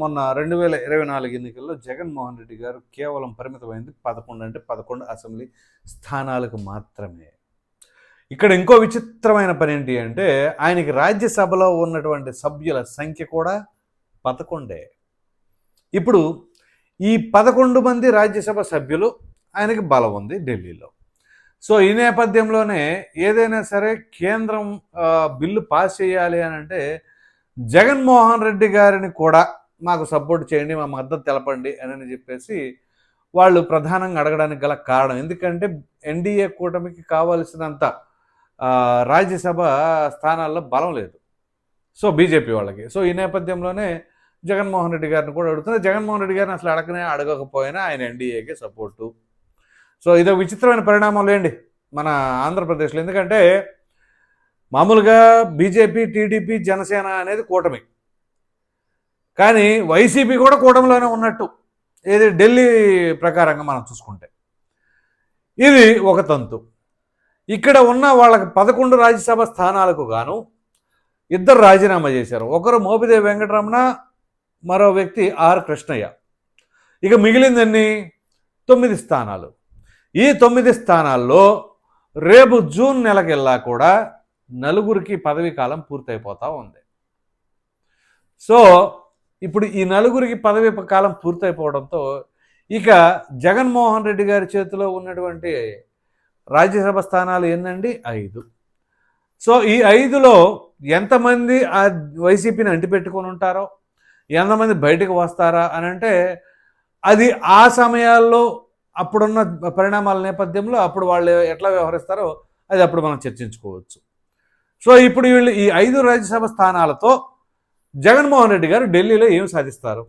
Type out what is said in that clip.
మొన్న రెండు వేల ఇరవై నాలుగు ఎన్నికల్లో జగన్మోహన్ రెడ్డి గారు కేవలం పరిమితమైంది పదకొండు అంటే పదకొండు అసెంబ్లీ స్థానాలకు మాత్రమే. ఇక్కడ ఇంకో విచిత్రమైన పని ఏంటి అంటే ఆయనకి రాజ్యసభలో ఉన్నటువంటి సభ్యుల సంఖ్య కూడా పదకొండే. ఇప్పుడు ఈ పదకొండు మంది రాజ్యసభ సభ్యులు ఆయనకి బలం ఉంది ఢిల్లీలో. సో ఈ నేపథ్యంలోనే ఏదైనా సరే కేంద్రం బిల్లు పాస్ చేయాలి అని అంటే జగన్మోహన్ రెడ్డి గారిని కూడా మాకు సపోర్ట్ చేయండి మా మద్దతు తెలపండి అని చెప్పేసి వాళ్ళు ప్రధానంగా అడగడానికి గల కారణం. ఎందుకంటే ఎన్డీఏ కూటమికి కావలసినంత రాజ్యసభ స్థానాల్లో బలం లేదు. సో బీజేపీ వాళ్ళకి. సో ఈ నేపథ్యంలోనే జగన్మోహన్ రెడ్డి గారిని కూడా అడుగుతున్నారు జగన్మోహన్ రెడ్డి గారిని అసలు అడగనే అడగకపోయినా ఆయన ఎన్డీఏకి సపోర్టు. సో ఇదో విచిత్రమైన పరిణామం లేండి మన ఆంధ్రప్రదేశ్లో. ఎందుకంటే మామూలుగా బీజేపీ టీడీపీ జనసేన అనేది కూటమి. కానీ వైసీపీ కూడా కూటమిలోనే ఉన్నట్టు. ఏది ఢిల్లీ ప్రకారంగా మనం చూసుకుంటే. ఇది ఒక తంతు. ఇక్కడ ఉన్న వాళ్ళకి పదకొండు రాజ్యసభ స్థానాలకు గాను ఇద్దరు రాజీనామా చేశారు. ఒకరు మోపిదేవి వెంకటరమణ మరో వ్యక్తి ఆర్ కృష్ణయ్య. ఇక మిగిలిందన్ని తొమ్మిది స్థానాలు. ఈ తొమ్మిది స్థానాల్లో రేపు జూన్ నెలకెల్లా కూడా నలుగురికి పదవీ కాలం పూర్తయిపోతూ ఉంది. సో ఇప్పుడు ఈ నలుగురికి పదవీ కాలం పూర్తయిపోవడంతో ఇక జగన్మోహన్ రెడ్డి గారి చేతిలో ఉన్నటువంటి రాజ్యసభ స్థానాలు ఏందండి ఐదు. సో ఈ ఐదులో ఎంతమంది ఆ వైసీపీని అంటిపెట్టుకొని ఉంటారో ఎంతమంది బయటకు వస్తారా అని అంటే అది ఆ సమయాల్లో అప్పుడున్న పరిణామాల నేపథ్యంలో అప్పుడు వాళ్ళు ఎట్లా వ్యవహరిస్తారో అది అప్పుడు మనం చర్చించుకోవచ్చు. సో ఇప్పుడు వీళ్ళు ఈ ఐదు రాజ్యసభ స్థానాలతో జగన్మోహన్ రెడ్డి గారు ఢిల్లీలో ఏం సాధిస్తారు?